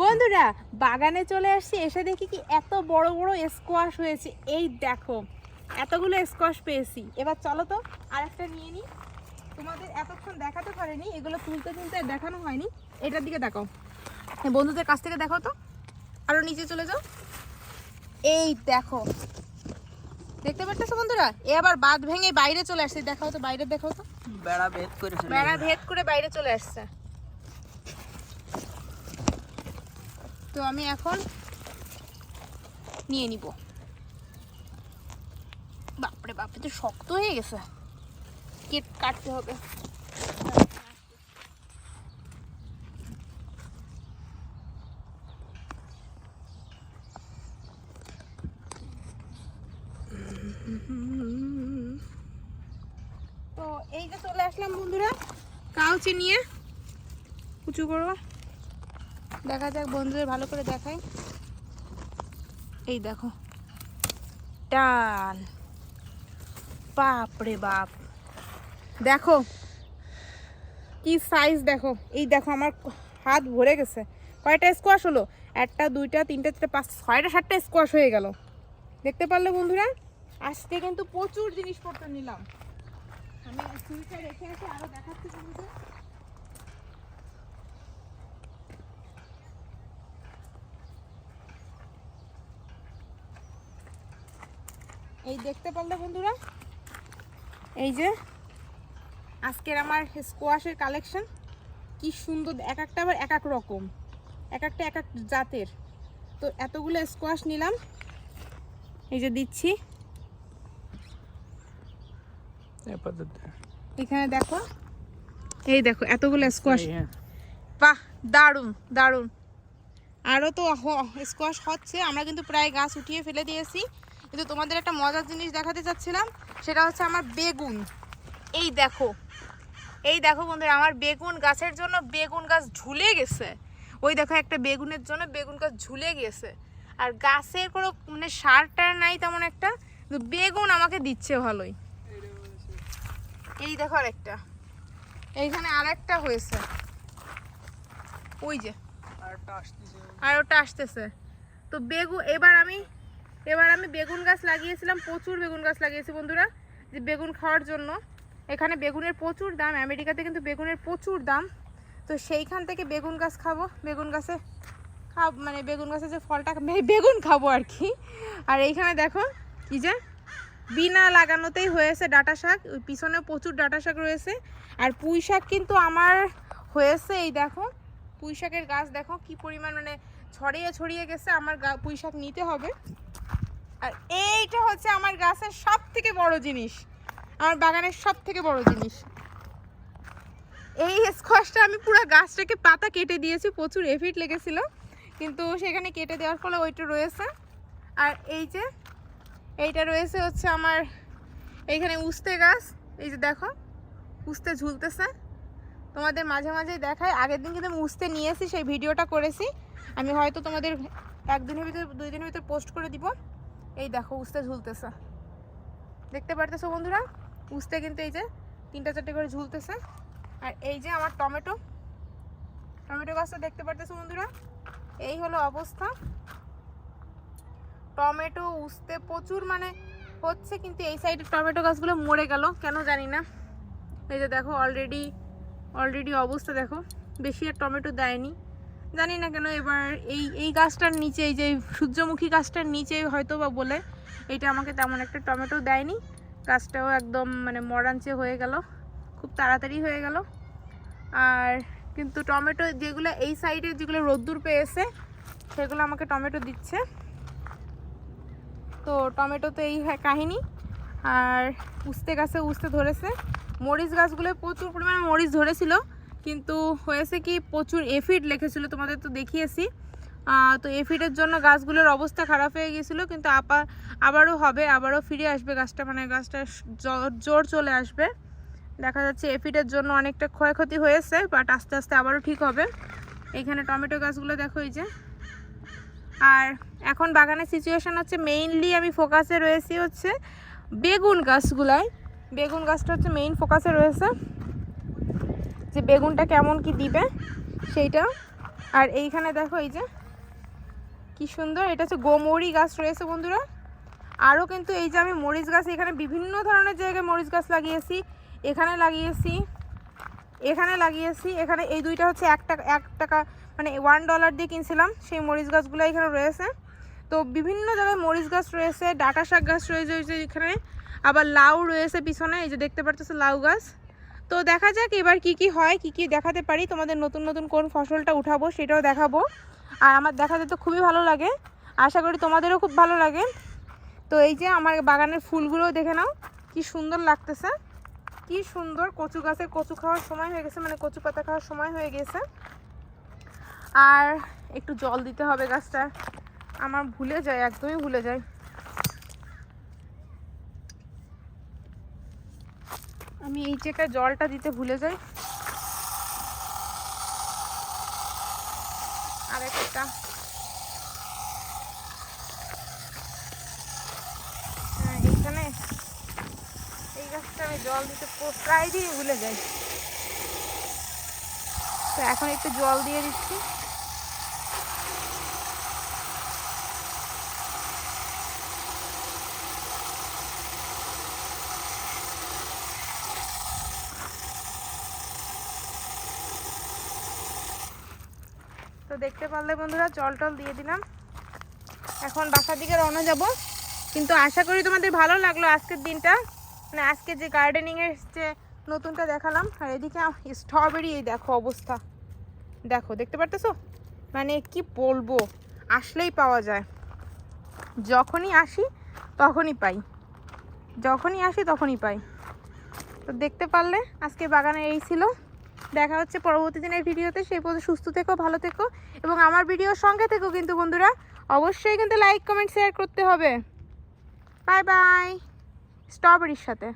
বন্ধুরা বাগানে চলে আসছি এসে দেখি কি এত বড় বড় স্কোয়াশ হয়েছে। এই দেখো এতগুলো স্কোয়াশ পেয়েছি। এবার চলো তো আর একটা নিয়ে নিই তোমাদের এতক্ষণ দেখাতে পারিনি এগুলো তুলতে তুলতে দেখানো হয়নি। এটার দিকে দেখো হ্যাঁ, বন্ধুদের কাছ থেকে দেখো তো। আরও নিচে চলে যাও। এই দেখো। দেখতে পাচ্ছ বন্ধুরা? এ আবার বাদ ভেঙে বাইরে চলে আসছে। দেখাও তো বাইরে দেখাও তো। বেড়া ভেদ করে বেড়া। ভেদ করে বাইরে চলে আসছে। তো আমি এখন নিয়ে নিব। বাপরে বাপরে, তো শক্ত হয়ে গেছে। কেট কাটতে হবে। তো এই যে চলে আসলাম বন্ধুরা। কাউচি নিয়ে উঁচু করব। দেখা যাক, বন্ধুদের ভালো করে দেখাই। এই দেখো। টান। বাপরে বাপ। দেখো, কি সাইজ দেখো। এই দেখো, আমার হাত ভরে গেছে। কয়টা স্কোয়াশ হলো? একটা, দুইটা, তিনটা, চারটা পাঁচ ছয়টা, সাতটা স্কোয়াশ হয়ে গেল। দেখতে পারলে বন্ধুরা? আজকে কিন্তু প্রচুর জিনিসপত্র নিলাম। আমি সুইচটা রেখে আসি আরও দেখাচ্ছি বন্ধুদের। এই দেখতে পারলে বন্ধুরা? এই যে আজকের আমার স্কোয়াশের কালেকশন কি সুন্দর এক একটা আবার এক এক রকম। এক একটা এক এক জাতের। তো এতগুলো স্কোয়াশ নিলাম। এই যে দিচ্ছি। এখানে দেখো। এই দেখো এতগুলো স্কোয়াশ। বাহ দারুণ দারুণ। আরও তো স্কোয়াশ হচ্ছে। আমরা কিন্তু প্রায় গাছ উঠিয়ে ফেলে দিয়েছি। কিন্তু তোমাদের একটা মজার জিনিস দেখাতে চাচ্ছিলাম সেটা হচ্ছে আমার বেগুন। এই দেখো এই দেখো বন্ধুরা আমার বেগুন গাছের জন্য বেগুন গাছ ঝুলে গেছে। ওই দেখো একটা বেগুনের জন্য বেগুন গাছ ঝুলে গেছে। আর গাছের কোনো মানে সার টার নাই তেমন একটা বেগুন আমাকে দিচ্ছে ভালোই। এই দেখো আরেকটা। এইখানে আরেকটা হয়েছে। ওই যে। আসতেছে। আর ওটা আসতেছে। তো বেগুন এবার আমি এবার আমি বেগুন গাছ লাগিয়েছিলাম, প্রচুর বেগুন গাছ লাগিয়েছি বন্ধুরা, যে বেগুন খাওয়ার জন্য। এখানে বেগুনের প্রচুর দাম, আমেরিকাতে কিন্তু বেগুনের প্রচুর দাম। তো সেইখান থেকে বেগুন গাছ খাব, বেগুন গাছে খাব মানে বেগুন গাছে যে ফলটা মানে বেগুন খাব আর কি। আর এইখানে দেখো, কি যে বিনা লাগানোতেই হয়েছে ডাটা শাক, ওই পিছনে প্রচুর ডাটা শাক রয়েছে। আর পুঁই শাক কিন্তু আমার হয়েছে, এই দেখো, পুঁই শাকের গাছ দেখো, কি পরিমাণ মানে ছড়িয়ে ছড়িয়ে গেছে, আমার পুঁই শাক নিতে হবে। আর এইটা হচ্ছে আমার গাছের সব থেকে বড় জিনিস। আমার বাগানের সব থেকে বড় জিনিস। এই স্কোয়াশটা আমি পুরো গাছটাকে পাতা কেটে দিয়েছি, প্রচুর এফিট লেগেছিল। কিন্তু সেখানে কেটে দেওয়ার ফলে ওইটা রয়েছে। আর এই যে, এইটা রয়েছে হচ্ছে আমার এইখানে উস্তে গাছ। এই যে দেখো, উস্তে ঝুলতেছে। তোমাদের মাঝে মাঝে দেখায় আগের দিন কিন্তু আমি উস্তে নিয়েছি, সেই ভিডিওটা করেছি। আমি হয়তো তোমাদের একদিনের ভিতরে, দুই দিনের ভিতরে পোস্ট করে দিব। এই দেখো, উস্তে ঝুলতেছে। দেখতে পারতেছো বন্ধুরা? উস্তে কিন্তু এই যে তিনটা চারটে করে ঝুলতেছে। আর এই যে আমার টমেটো। টমেটো গাছটা দেখতে পারতেছো বন্ধুরা? এই হলো অবস্থা। টমেটো উস্তে প্রচুর মানে হচ্ছে, কিন্তু এই সাইডে টমেটো গাছগুলো মরে গেল, কেন জানি না। এই যে দেখো অলরেডি অলরেডি অবস্থা দেখো। বেশি আর টমেটো দেয়নি। জানি না কেন এবার এই এই গাছটার নিচে, এই যে সূর্যমুখী গাছটার নিচে হয়তো বা বলে এইটা আমাকে তেমন একটা টমেটো দেয়নি। গাছটাও একদম মানে মরাঞ্চে হয়ে গেল, খুব তাড়াতাড়ি হয়ে গেল। আর কিন্তু টমেটো যেগুলো এই সাইডে যেগুলো রোদ্দুর পেয়েছে, সেগুলো আমাকে টমেটো দিচ্ছে। তো টমেটো তো এই হয় কাহিনী। আর উস্তে গাছে উস্তে ধরেছে। মরিচ গাছগুলো প্রচুর পরিমাণে মরিচ ধরেছিল। কিন্তু হয়েছে কি প্রচুর এফিড লেখেছিল তোমাদের তো দেখিয়েছি। তো এফিডের জন্য গাছগুলোর অবস্থা খারাপ হয়ে গিয়েছিল কিন্তু আপা, আবারও হবে, আবারও ফিরে আসবে গাছটা মানে গাছটা জোর চলে আসবে। দেখা যাচ্ছে এফিডের জন্য অনেকটা ক্ষয়ক্ষতি হয়েছে বাট আস্তে আস্তে আবারও ঠিক হবে। এখানে টমেটো গাছগুলো দেখো এই যে। আর এখন বাগানের সিচুয়েশান হচ্ছে মেইনলি আমি ফোকাসে রয়েছি হচ্ছে বেগুন গাছগুলায় বেগুন গাছটা হচ্ছে মেইন ফোকাসে রয়েছে। যে বেগুনটা কেমন কি দিবে সেইটা। আর এইখানে দেখো এই যে, কি সুন্দর, এটা হচ্ছে গোমরি গাছ রয়েছে বন্ধুরা। আরও কিন্তু এই যে আমি মরিচ গাছ, এখানে বিভিন্ন ধরনের জায়গায় মরিচ গাছ লাগিয়েছি। এখানে লাগিয়েছি এখানে লাগিয়েছি, এখানে এই দুইটা হচ্ছে এক টাকা এক টাকা মানে ওয়ান ডলার দিয়ে কিনছিলাম। সেই মরিচ গাছগুলো এখানে রয়েছে। তো বিভিন্ন জায়গায় মরিচ গাছ রয়েছে, ডাটা শাক গাছ রয়েছে এখানে। আবার লাউ রয়েছে পিছনে, এই যে দেখতে পারতেছে লাউ গাছ। তো দেখা যাক এবার কি কি হয়, কি কি দেখাতে পারি। তোমাদের নতুন নতুন কোন ফসলটা উঠাবো সেটাও দেখাবো। আর আমার দেখাতে তো খুবই ভালো লাগে। আশা করি তোমাদেরও খুব ভালো লাগে। তো এই যে আমার বাগানের ফুলগুলোও দেখে নাও, কি সুন্দর লাগতেছে। কি সুন্দর কচু গাছের কচু খাওয়ার সময় হয়ে গেছে মানে কচু পাতা খাওয়ার সময় হয়ে গেছে। আর একটু জল দিতে হবে গাছটা আমার ভুলে যায়, একদমই ভুলে যায়। আমি এই জায়গায় জলটা দিতে ভুলে যাই। আর একটা। হ্যাঁ, এইখানে এই গাছটা আমি জল দিতে প্রায় দিয়ে ভুলে যাই। তো এখন একটু জল দিয়ে দিচ্ছি। তো দেখতে পারলে বন্ধুরা, জল টল দিয়ে দিলাম। এখন বাসার দিকে রওনা যাব। কিন্তু আশা করি তোমাদের ভালো লাগল আজকের দিনটা। মানে আজকে যে গার্ডেনিংয়ের যে নতুনটা দেখালাম, আর এদিকে স্ট্রবেরি এই দেখো অবস্থা। দেখো, দেখতে পারতেছো? মানে কি বলব, আসলেই পাওয়া যায়। যখনই আসি, তখনই পাই। যখনই আসি, তখনই পাই। তো দেখতে পারলে আজকে বাগানে এই ছিল। দেখা হচ্ছে পরবর্তী দিনের ভিডিওতে। সেই পর্যন্ত সুস্থ থেকো, ভালো থেকো এবং আমার ভিডিওর সঙ্গে থেকো কিন্তু বন্ধুরা। অবশ্যই কিন্তু লাইক কমেন্ট শেয়ার করতে হবে। বাই বাই স্ট্রবেরির সাথে।